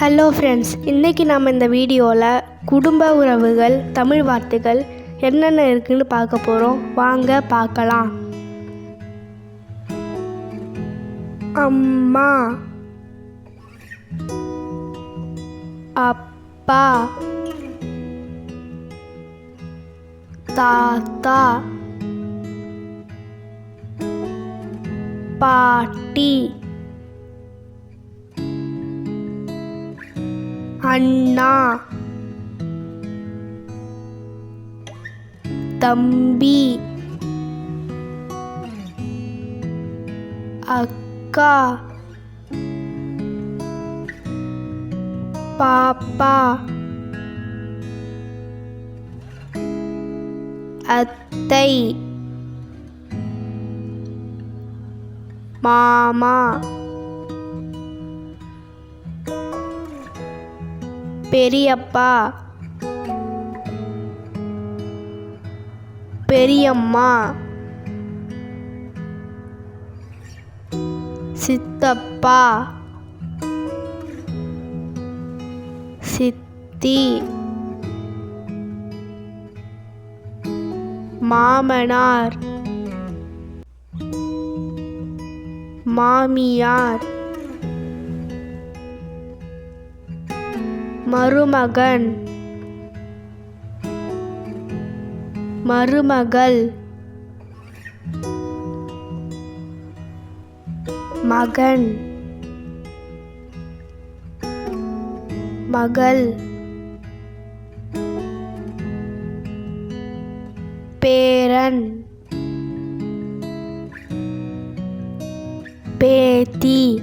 Hello friends இன்றைக்கி நாம் இந்த வீடியோவில் குடும்ப உறவுகள் தமிழ் வார்த்தைகள் என்னென்ன இருக்குன்னு பார்க்க போகிறோம் வாங்க பார்க்கலாம். அம்மா அப்பா தாத்தா பாட்டி அண்ணா. தம்பி. அக்கா. பாப்பா. அத்தை. மாமா. பெரியப்பா. பெரியம்மா. சித்தப்பா. சித்தி. மாமனார். மாமியார். மருமகன். மருமகள். மகன். மகள். பேரன். பேத்தி.